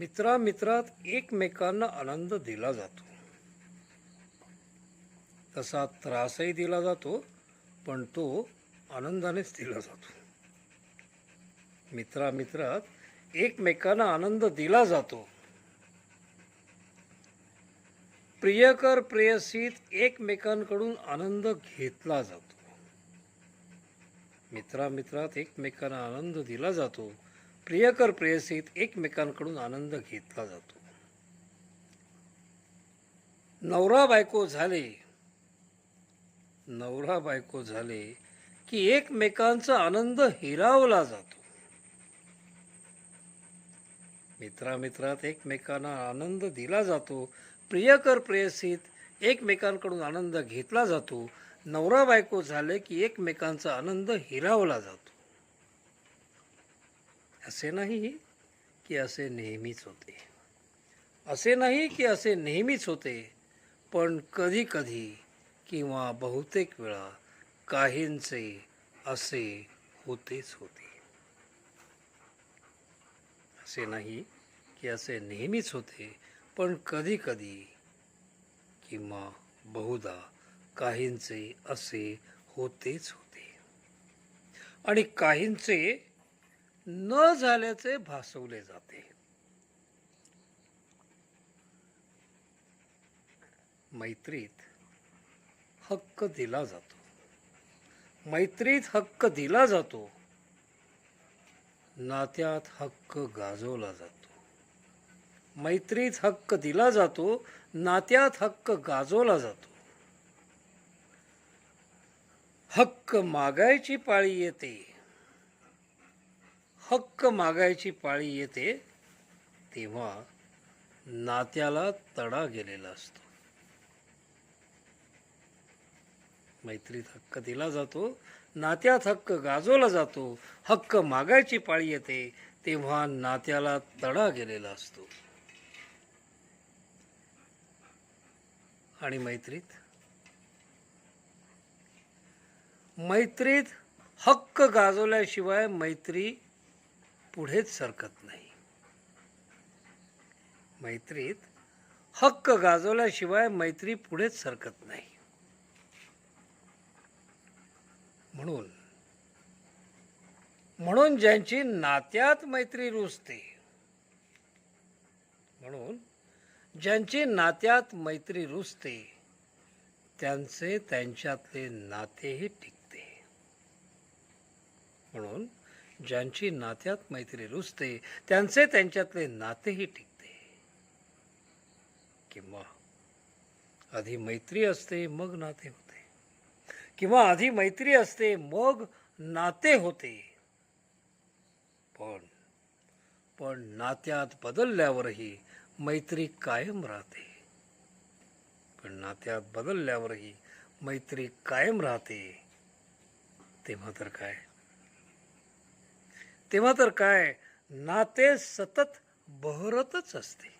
मित्रा मित्रात एकमेकांना आनंद दिला जातो. तसा त्रासही दिला जातो पण तो आनंदानेच दिला जातो. मित्रा मित्रात एकमेकांना आनंद दिला जातो. प्रियकर प्रेयसीत एकमेकांकडून आनंद घेतला जातो. मित्रा मित्रात एकमेकांना आनंद दिला जातो. प्रियकर प्रेयसीत एकमेकांकडून आनंद घेतला जातो. नवरा बायको झाले नवरा बायको झाले की एकमेकांचा आनंद हिरावला जातो. मित्रामित्रात एकमेकांना आनंद दिला जातो. प्रियकर प्रेयसीत एकमेकांकडून आनंद घेतला जातो. नवरा बायको झाले की एकमेकांचा आनंद हिरावला जातो. असे नाही की असे नेहमीच होते. असे नाही की असे नेहमीच होते पण कधी कधी किंवा बहुतेक वेळा काहींचे असे होतेच होते. असे नाही की असे नेहमीच होते पण कधी कधी किंवा बहुधा काहींचे असे होतेच होते. आणि काहींचे न झाल्याचे भासवले जाते. मैत्रीत हक्क दिला जातो. मैत्रीत हक्क दिला जातो. नात्यात हक्क गाजवला जातो. मैत्रीत हक्क दिला जातो नात्यात हक्क गाजवला जातो. हक्क मागायची पाळी येते. हक्क मागायची पाळी येते तेव्हा नात्याला तडा गेलेला असतो. मैत्रीत हक्क दिला जातो नात्यात हक्क गाजवला जातो हक्क मागायची पाळी येते तेव्हा नात्याला तडा गेलेला असतो. आणि मैत्रीत? मैत्रीत हक्क गाजवल्याशिवाय मैत्री पुढेच सरकत नाही. मैत्रीत हक्क गाजवल्याशिवाय मैत्री पुढेच सरकत नाही. म्हणून म्हणून ज्यांची नात्यात मैत्री रुजते म्हणून ज्यांची नात्यात मैत्री रुजते त्यांचे त्यांच्यातले नातेही टिकते. म्हणून ज्यांची नात्यात मैत्री रुजते त्यांचे त्यांच्यातले नातेही टिकते. किंवा आधी मैत्री असते मग नाते होते. किंवा आधी मैत्री असते मग नाते होते. पण पण नात्यात बदलल्यावरही मैत्री कायम राहते. पण नात्यात बदलल्यावरही मैत्री कायम राहते. तेव्हा तर काय? तेव्हा तर काय नाते सतत बहरतच असते.